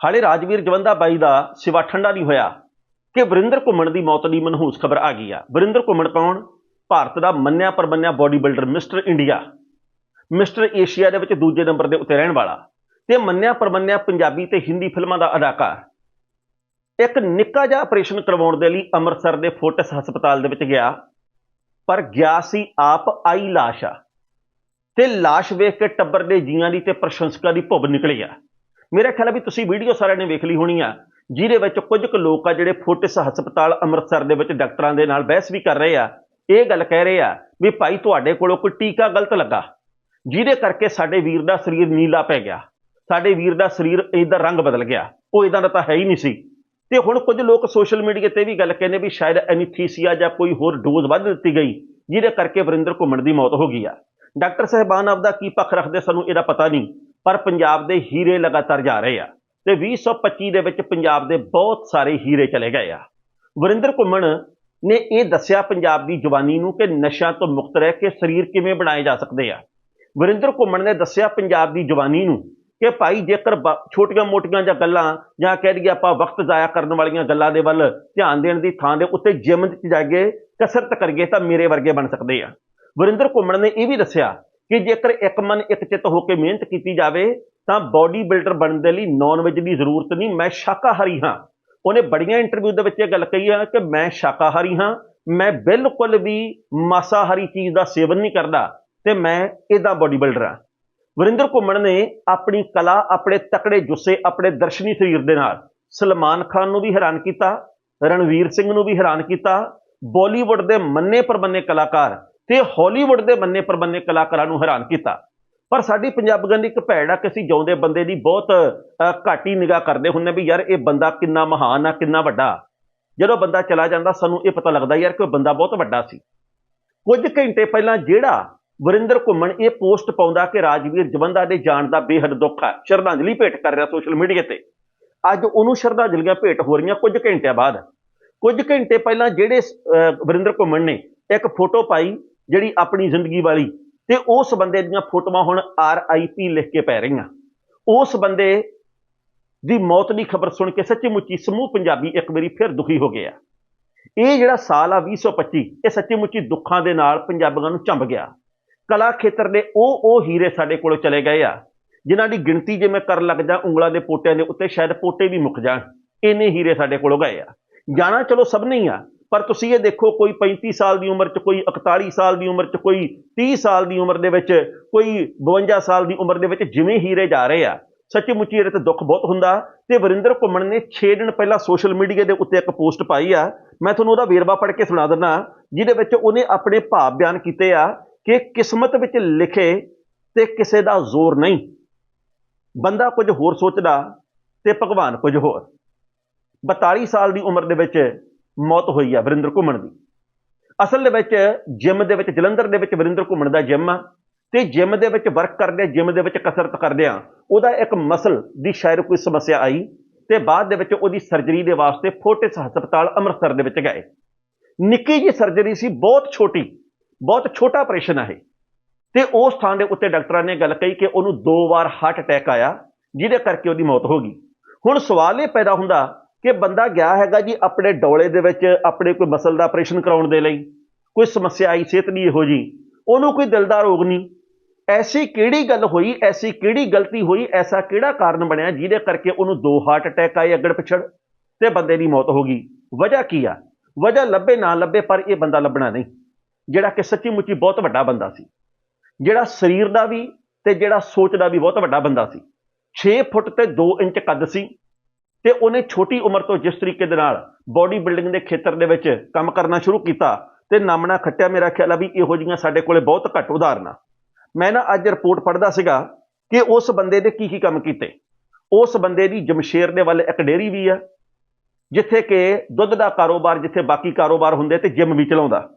ਹਾਲੇ ਰਾਜਵੀਰ ਜਵੰਦਾ ਬਾਈ ਦਾ ਸਿਵਾ ਠੰਡਾ ਨਹੀਂ ਹੋਇਆ ਕਿ ਵਰਿੰਦਰ ਘੁੰਮਣ ਦੀ ਮੌਤ ਦੀ ਮਨਹੂਸ ਖਬਰ ਆ ਗਈ ਆ। ਵਰਿੰਦਰ ਘੁੰਮਣ ਪਾਉਣ ਭਾਰਤ ਦਾ ਮੰਨਿਆ ਪਰਮੰਨਿਆ bodybuilder Mister India, Mister Asia ਦੇ ਵਿੱਚ ਦੂਜੇ ਨੰਬਰ ਦੇ ਉੱਤੇ ਰਹਿਣ ਵਾਲਾ ਤੇ ਮੰਨਿਆ ਪਰਮੰਨਿਆ ਪੰਜਾਬੀ ਤੇ ਹਿੰਦੀ ਫਿਲਮਾਂ ਦਾ ਅਦਾਕਾਰ। ਇੱਕ ਨਿੱਕਾ ਜਿਹਾ ਆਪਰੇਸ਼ਨ ਕਰਵਾਉਣ ਦੇ ਲਈ ਅੰਮ੍ਰਿਤਸਰ ਦੇ ਫੋਰਟਿਸ ਹਸਪਤਾਲ ਦੇ ਵਿੱਚ ਗਿਆ, ਪਰ ਗਿਆ ਸੀ ਆਪ ਆਈ ਲਾਸ਼ ਆ ਤੇ ਲਾਸ਼ ਵੇਖ ਕੇ ਟੱਬਰ ਦੇ ਜੀਆਂ ਦੀ ਤੇ ਪ੍ਰਸ਼ੰਸਕਾਂ ਦੀ ਭੁੱਬ ਨਿਕਲੀ ਆ। ਮੇਰਾ ਖਿਆਲ ਆ ਵੀ ਤੁਸੀਂ ਵੀਡੀਓ ਸਾਰਿਆਂ ਨੇ ਵੇਖ ਲਈ ਹੋਣੀ ਆ, ਜਿਹਦੇ ਵਿੱਚ ਕੁਝ ਕੁ ਲੋਕ ਆ ਜਿਹੜੇ ਫੋਰਟਿਸ ਹਸਪਤਾਲ ਅੰਮ੍ਰਿਤਸਰ ਦੇ ਵਿੱਚ ਡਾਕਟਰਾਂ ਦੇ ਨਾਲ ਬਹਿਸ ਵੀ ਕਰ ਰਹੇ ਆ। ਇਹ ਗੱਲ ਕਹਿ ਰਹੇ ਆ ਵੀ ਭਾਈ ਤੁਹਾਡੇ ਕੋਲੋਂ ਕੋਈ ਟੀਕਾ ਗਲਤ ਲੱਗਾ, ਜਿਹਦੇ ਕਰਕੇ ਸਾਡੇ ਵੀਰ ਦਾ ਸਰੀਰ ਨੀਲਾ ਪੈ ਗਿਆ, ਸਾਡੇ ਵੀਰ ਦਾ ਸਰੀਰ ਇਹਦਾ ਰੰਗ ਬਦਲ ਗਿਆ, ਉਹ ਇਦਾਂ ਦਾ ਤਾਂ ਹੈ ਹੀ ਨਹੀਂ ਸੀ। ਤੇ ਹੁਣ ਕੁਝ ਲੋਕ ਸੋਸ਼ਲ ਮੀਡੀਆ ਤੇ ਵੀ ਗੱਲ ਕਹਿੰਦੇ ਵੀ ਸ਼ਾਇਦ ਐਨੀਥੀਸੀਆ ਜਾਂ ਕੋਈ ਹੋਰ ਡੋਜ਼ ਵੱਧ ਦਿੱਤੀ ਗਈ, ਜਿਹਦੇ ਕਰਕੇ ਵਰਿੰਦਰ ਘੁੰਮਣ ਦੀ ਮੌਤ ਹੋ ਗਈ ਆ। ਡਾਕਟਰ ਸਾਹਿਬਾਨ ਆਪਦਾ ਕੀ ਪੱਖ ਰੱਖਦੇ ਸਾਨੂੰ ਇਹਦਾ ਪਤਾ ਨਹੀਂ। ਪਰ ਪੰਜਾਬ ਦੇ ਹੀਰੇ ਲਗਾਤਾਰ ਜਾ ਰਹੇ ਆ ਤੇ 2025 ਦੇ ਵਿੱਚ ਪੰਜਾਬ ਦੇ ਬਹੁਤ ਸਾਰੇ ਹੀਰੇ ਚਲੇ ਗਏ ਆ। ਵਰਿੰਦਰ ਘੁੰਮਣ ਨੇ ਇਹ ਦੱਸਿਆ ਪੰਜਾਬ ਦੀ ਜਵਾਨੀ ਨੂੰ ਕਿ ਨਸ਼ਿਆਂ ਤੋਂ ਮੁਕਤ ਰਹਿ ਕੇ ਸਰੀਰ ਕਿਵੇਂ ਬਣਾਏ ਜਾ ਸਕਦੇ ਆ। ਵਰਿੰਦਰ ਘੁੰਮਣ ਨੇ ਦੱਸਿਆ ਪੰਜਾਬ ਦੀ ਜਵਾਨੀ ਨੂੰ ਕਿ ਭਾਈ ਜੇਕਰ ਛੋਟੀਆਂ-ਮੋਟੀਆਂ ਜਾਂ ਗੱਲਾਂ ਜਾਂ ਕਹਿ ਲਈਏ ਆਪਾਂ ਵਕਤ ਜ਼ਾਇਆ ਕਰਨ ਵਾਲੀਆਂ ਗੱਲਾਂ ਦੇ ਵੱਲ ਧਿਆਨ ਦੇਣ ਦੀ ਥਾਂ ਦੇ ਉੱਤੇ ਜਿਮ 'ਚ ਜਾਗੇ ਕਸਰਤ ਕਰੀਏ ਤਾਂ ਮੇਰੇ ਵਰਗੇ ਬਣ ਸਕਦੇ ਆ। ਵਰਿੰਦਰ ਘੁੰਮਣ ਨੇ ਇਹ ਵੀ ਦੱਸਿਆ ਕਿ ਜੇਕਰ ਇੱਕ ਮਨ ਇੱਕ ਚਿੱਤ ਹੋ ਕੇ ਮਿਹਨਤ ਕੀਤੀ ਜਾਵੇ, ਤਾਂ ਬਾਡੀ ਬਿਲਡਰ ਬਣਨ ਦੇ ਲਈ ਨਾਨ ਵੈਜ ਦੀ ਜ਼ਰੂਰਤ ਨਹੀਂ, ਮੈਂ ਸ਼ਾਕਾਹਾਰੀ ਹਾਂ। ਉਹਨੇ ਬੜੀਆਂ ਇੰਟਰਵਿਊ ਦੇ ਵਿੱਚ ਇਹ ਗੱਲ ਕਹੀ ਆ ਕਿ ਮੈਂ ਸ਼ਾਕਾਹਾਰੀ ਹਾਂ, ਮੈਂ ਬਿਲਕੁਲ ਵੀ ਮਾਸਾਹਾਰੀ ਚੀਜ਼ ਦਾ ਸੇਵਨ ਨਹੀਂ ਕਰਦਾ ਤੇ ਮੈਂ ਇਹਦਾ ਬਾਡੀ ਬਿਲਡਰ ਹਾਂ। ਵਰਿੰਦਰ ਘੁੰਮਣ ਨੇ ਆਪਣੀ ਕਲਾ, ਆਪਣੇ ਤਕੜੇ ਜੁੱਸੇ, ਆਪਣੇ ਦਰਸ਼ਨੀ ਸਰੀਰ ਦੇ ਨਾਲ ਸਲਮਾਨ ਖਾਨ ਨੂੰ ਵੀ ਹੈਰਾਨ ਕੀਤਾ, ਰਣਵੀਰ ਸਿੰਘ ਨੂੰ ਵੀ ਹੈਰਾਨ ਕੀਤਾ ਬਾਲੀਵੁੱਡ ਦੇ ਮੰਨੇ ਪਰਮੰਨੇ ਕਲਾਕਾਰ ਤੇ ਹਾਲੀਵੁੱਡ ਦੇ ਮੰਨੇ ਪਰਮੰਨੇ ਕਲਾਕਾਰਾਂ ਨੂੰ ਹੈਰਾਨ ਕੀਤਾ। ਪਰ ਸਾਡੀ ਪੰਜਾਬੀਆਂ ਦੀ ਇੱਕ ਭੈੜ ਆ ਕਿ ਅਸੀਂ ਜਿਉਂਦੇ ਬੰਦੇ ਦੀ ਬਹੁਤ ਘਾਟੀ ਨਿਗਾਹ ਕਰਦੇ ਹੁੰਨੇ ਵੀ ਯਾਰ ਇਹ ਬੰਦਾ ਕਿੰਨਾ ਮਹਾਨ ਆ, ਕਿੰਨਾ ਵੱਡਾ। ਜਦੋਂ ਬੰਦਾ ਚਲਾ ਜਾਂਦਾ, ਸਾਨੂੰ ਇਹ ਪਤਾ ਲੱਗਦਾ ਯਾਰ ਕਿ ਉਹ ਬੰਦਾ ਬਹੁਤ ਵੱਡਾ ਸੀ। ਕੁਝ ਘੰਟੇ ਪਹਿਲਾਂ ਜਿਹੜਾ ਵਰਿੰਦਰ ਘੁੰਮਣ ਇਹ ਪੋਸਟ ਪਾਉਂਦਾ ਕਿ ਰਾਜਵੀਰ ਜਵੰਦਾ ਦੇ ਜਾਣ ਦਾ ਬੇਹੱਦ ਦੁੱਖ ਹੈ ਸ਼ਰਧਾਂਜਲੀ ਭੇਟ ਕਰ ਰਿਹਾ ਸੋਸ਼ਲ ਮੀਡੀਆ ਤੇ। ਅੱਜ ਉਹਨੂੰ ਸ਼ਰਧਾਂਜਲੀਆਂ ਭੇਟ ਹੋ ਰਹੀਆਂ ਕੁਝ ਘੰਟਿਆਂ ਬਾਅਦ। ਕੁਝ ਘੰਟੇ ਪਹਿਲਾਂ ਜਿਹੜੇ ਵਰਿੰਦਰ ਘੁੰਮਣ ਨੇ, ਇੱਕ ਫੋਟੋ ਪਾਈ ਜਿਹੜੀ ਆਪਣੀ ਜ਼ਿੰਦਗੀ ਵਾਲੀ, ਤੇ ਉਸ ਬੰਦੇ ਦੀਆਂ ਫੋਟੋਆਂ ਹੁਣ ਆਰ ਆਈ ਪੀ ਲਿਖ ਕੇ ਪੈ ਰਹੀਆਂ। ਉਸ ਬੰਦੇ ਦੀ ਮੌਤ ਦੀ ਖਬਰ ਸੁਣ ਕੇ ਸੱਚੀ ਮੁੱਚੀ ਸਮੂਹ ਪੰਜਾਬੀ ਇੱਕ ਵਾਰੀ ਫਿਰ ਦੁਖੀ ਹੋ ਗਿਆ। ਇਹ ਜਿਹੜਾ ਸਾਲ ਆ 2025 ਇਹ ਸੱਚੀ ਮੁੱਚੀ ਦੁੱਖਾਂ ਦੇ ਨਾਲ ਪੰਜਾਬੀਆਂ ਨੂੰ ਚੰਬ ਗਿਆ। ਕਲਾ ਖੇਤਰ ਦੇ ਉਹ ਉਹ ਹੀਰੇ ਸਾਡੇ ਕੋਲੋਂ ਚਲੇ ਗਏ ਆ, ਜਿਨ੍ਹਾਂ ਦੀ ਗਿਣਤੀ ਜੇ ਮੈਂ ਕਰਨ ਲੱਗ ਜਾ, ਉਂਗਲਾਂ ਦੇ ਪੋਟਿਆਂ ਦੇ ਉੱਤੇ ਸ਼ਾਇਦ ਪੋਟੇ ਵੀ ਮੁੱਕ ਜਾਣ। ਇੰਨੇ ਹੀਰੇ ਸਾਡੇ ਕੋਲੋਂ ਗਏ ਆ। ਜਾਣਾ ਚਲੋ ਸਭ ਨਹੀਂ ਆ ਪਰ ਤੁਸੀਂ ਇਹ ਦੇਖੋ, ਕੋਈ 35 ਸਾਲ ਦੀ ਉਮਰ 'ਚ, ਕੋਈ 41 ਸਾਲ ਦੀ ਉਮਰ 'ਚ, ਕੋਈ 30 ਸਾਲ ਦੀ ਉਮਰ ਦੇ ਵਿੱਚ, ਕੋਈ 52 ਸਾਲ ਦੀ ਉਮਰ ਦੇ ਵਿੱਚ ਜਿਵੇਂ ਹੀਰੇ ਜਾ ਰਹੇ ਆ ਸੱਚੀ ਮੁੱਚੀ ਇਹਦੇ ਤੇ ਦੁੱਖ ਬਹੁਤ ਹੁੰਦਾ। ਤੇ ਵਰਿੰਦਰ ਘੁੰਮਣ ਨੇ 6 ਦਿਨ ਪਹਿਲਾਂ ਸੋਸ਼ਲ ਮੀਡੀਆ ਦੇ ਉੱਤੇ ਇੱਕ ਪੋਸਟ ਪਾਈ ਆ। ਮੈਂ ਤੁਹਾਨੂੰ ਉਹਦਾ ਵੇਰਵਾ ਪੜ੍ਹ ਕੇ ਸੁਣਾ ਦਿੰਦਾ, ਜਿਹਦੇ ਵਿੱਚ ਉਹਨੇ ਆਪਣੇ ਭਾਵ ਬਿਆਨ ਕੀਤੇ ਆ ਕਿ ਕਿਸਮਤ ਵਿੱਚ ਲਿਖੇ ਤੇ ਕਿਸੇ ਦਾ ਜ਼ੋਰ ਨਹੀਂ। ਬੰਦਾ ਕੁਝ ਹੋਰ ਸੋਚਦਾ ਤੇ ਭਗਵਾਨ ਕੁਝ ਹੋਰ। 42 ਸਾਲ ਦੀ ਉਮਰ ਦੇ ਵਿੱਚ ਮੌਤ ਹੋਈ ਆ ਵਰਿੰਦਰ ਘੁੰਮਣ ਦੀ। ਅਸਲ ਦੇ ਵਿੱਚ ਜਿਮ ਦੇ ਵਿੱਚ, ਜਲੰਧਰ ਦੇ ਵਿੱਚ ਵਰਿੰਦਰ ਘੁੰਮਣ ਦਾ ਜਿਮ ਆ ਤੇ ਜਿਮ ਦੇ ਵਿੱਚ ਵਰਕ ਕਰਦੇ, ਜਿਮ ਦੇ ਵਿੱਚ ਕਸਰਤ ਕਰਦੇ ਆ। ਉਹਦਾ ਇੱਕ ਮਸਲ ਦੀ ਸ਼ਾਇਦ ਕੋਈ ਸਮੱਸਿਆ ਆਈ ਤੇ ਬਾਅਦ ਦੇ ਵਿੱਚ ਉਹਦੀ ਸਰਜਰੀ ਦੇ ਵਾਸਤੇ ਫੋਟਿਸ ਹਸਪਤਾਲ ਅੰਮ੍ਰਿਤਸਰ ਦੇ ਵਿੱਚ ਗਏ। ਨਿੱਕੀ ਜੀ ਸਰਜਰੀ ਸੀ, ਬਹੁਤ ਛੋਟੀ, ਬਹੁਤ ਛੋਟਾ ਆਪਰੇਸ਼ਨ ਹੈ ਇਹ। ਤੇ ਉਸ ਥਾਂ ਦੇ ਉੱਤੇ ਡਾਕਟਰਾਂ ਨੇ ਗੱਲ ਕਹੀ ਕਿ ਉਹਨੂੰ ਦੋ ਵਾਰ ਹਾਰਟ ਅਟੈਕ ਆਇਆ, ਜਿਹਦੇ ਕਰਕੇ ਉਹਦੀ ਮੌਤ ਹੋ ਗਈ। ਹੁਣ ਸਵਾਲ ਇਹ ਪੈਦਾ ਹੁੰਦਾ ਕਿ ਬੰਦਾ ਗਿਆ ਹੈਗਾ ਜੀ ਆਪਣੇ ਡੋਲੇ ਦੇ ਵਿੱਚ ਆਪਣੇ ਕੋਈ ਮਸਲ ਦਾ ਆਪਰੇਸ਼ਨ ਕਰਾਉਣ ਦੇ ਲਈ, ਕੋਈ ਸਮੱਸਿਆ ਆਈ, ਸਿਹਤ ਦੀ ਇਹੋ ਜੀ ਉਹਨੂੰ ਕੋਈ ਦਿਲ ਦਾ ਰੋਗ ਨਹੀਂ। ਐਸੀ ਕਿਹੜੀ ਗੱਲ ਹੋਈ, ਐਸੀ ਕਿਹੜੀ ਗਲਤੀ ਹੋਈ, ਐਸਾ ਕਿਹੜਾ ਕਾਰਨ ਬਣਿਆ ਜਿਹਦੇ ਕਰਕੇ ਉਹਨੂੰ ਦੋ ਹਾਰਟ ਅਟੈਕ ਆਏ ਅੱਗੜ ਪਿਛੜ ਤੇ ਬੰਦੇ ਦੀ ਮੌਤ ਹੋ ਗਈ। ਵਜ੍ਹਾ ਕੀ ਆ? ਵਜ੍ਹਾ ਲੱਭੇ ਨਾ ਲੱਭੇ, ਪਰ ਇਹ ਬੰਦਾ ਲੱਭਣਾ ਨਹੀਂ। ਜਿਹੜਾ ਕਿ ਸੱਚੀ ਮੁੱਚੀ ਬਹੁਤ ਵੱਡਾ ਬੰਦਾ ਸੀ। ਜਿਹੜਾ ਸਰੀਰ ਦਾ ਵੀ ਤੇ ਜਿਹੜਾ ਸੋਚ ਦਾ ਵੀ ਬਹੁਤ ਵੱਡਾ ਬੰਦਾ ਸੀ। 6 ਫੁੱਟ ਤੇ 2 ਇੰਚ ਕੱਦ ਸੀ। ਤੇ ਉਹਨੇ ਛੋਟੀ ਉਮਰ ਤੋਂ ਜਿਸ ਤਰੀਕੇ ਦੇ ਨਾਲ ਬਾਡੀ ਬਿਲਡਿੰਗ ਦੇ ਖੇਤਰ ਦੇ ਵਿੱਚ ਕੰਮ ਕਰਨਾ ਸ਼ੁਰੂ ਕੀਤਾ ਤੇ ਨਾਮਣਾ ਖੱਟਿਆ ਮੇਰਾ ਖਿਆਲ ਆ ਵੀ ਇਹੋ ਜਿਹੀਆਂ ਸਾਡੇ ਕੋਲੇ ਬਹੁਤ ਘੱਟ ਉਦਾਹਰਨਾਂ ਮੈਂ ਨਾ ਅੱਜ ਰਿਪੋਰਟ ਪੜ੍ਹਦਾ ਸੀਗਾ ਕਿ ਉਸ ਬੰਦੇ ਨੇ ਕੀ ਕੀ ਕੰਮ ਕੀਤੇ। ਉਸ ਬੰਦੇ ਦੀ ਜਮਸ਼ੇਰ ਦੇ ਵੱਲ ਇੱਕ ਡੇਅਰੀ ਵੀ ਆ, ਜਿੱਥੇ ਕਿ ਦੁੱਧ ਦਾ ਕਾਰੋਬਾਰ ਜਿੱਥੇ ਬਾਕੀ ਕਾਰੋਬਾਰ ਹੁੰਦੇ ਤੇ ਜਿਮ ਵੀ ਚਲਾਉਂਦਾ।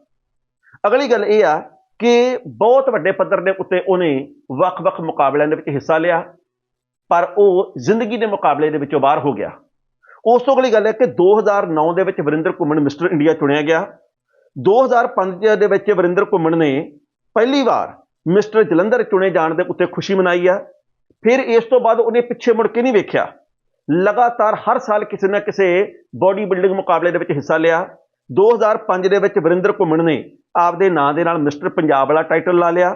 ਅਗਲੀ ਗੱਲ ਇਹ ਆ ਕਿ ਬਹੁਤ ਵੱਡੇ ਪੱਧਰ ਦੇ ਉੱਤੇ ਉਹਨੇ ਵੱਖ-ਵੱਖ ਮੁਕਾਬਲਿਆਂ ਦੇ ਵਿੱਚ ਹਿੱਸਾ ਲਿਆ। ਪਰ ਉਹ ਜ਼ਿੰਦਗੀ ਦੇ ਮੁਕਾਬਲੇ ਦੇ ਵਿੱਚੋਂ ਬਾਹਰ ਹੋ ਗਿਆ। ਉਸ ਤੋਂ ਅਗਲੀ ਗੱਲ ਹੈ ਕਿ 2009 ਦੇ ਵਿੱਚ ਵਰਿੰਦਰ ਘੁੰਮਣ ਮਿਸਟਰ ਇੰਡੀਆ ਚੁਣਿਆ ਗਿਆ। 2005 ਦੇ ਵਿੱਚ ਵਰਿੰਦਰ ਘੁੰਮਣ ਨੇ ਪਹਿਲੀ ਵਾਰ ਮਿਸਟਰ ਜਲੰਧਰ ਚੁਣੇ ਜਾਣ ਦੇ ਉੱਤੇ ਖੁਸ਼ੀ ਮਨਾਈ ਆ। ਫਿਰ ਇਸ ਤੋਂ ਬਾਅਦ ਉਹਨੇ ਪਿੱਛੇ ਮੁੜ ਕੇ ਨਹੀਂ ਵੇਖਿਆ। ਲਗਾਤਾਰ ਹਰ ਸਾਲ ਕਿਸੇ ਨਾ ਕਿਸੇ ਬਾਡੀ ਬਿਲਡਿੰਗ ਮੁਕਾਬਲੇ ਦੇ ਵਿੱਚ ਹਿੱਸਾ ਲਿਆ। 2005 ਦੇ ਵਿੱਚ ਵਰਿੰਦਰ ਘੁੰਮਣ ਨੇ ਆਪਦੇ ਨਾਂ ਦੇ ਨਾਲ ਮਿਸਟਰ ਪੰਜਾਬ ਵਾਲਾ ਟਾਈਟਲ ਲਾ ਲਿਆ।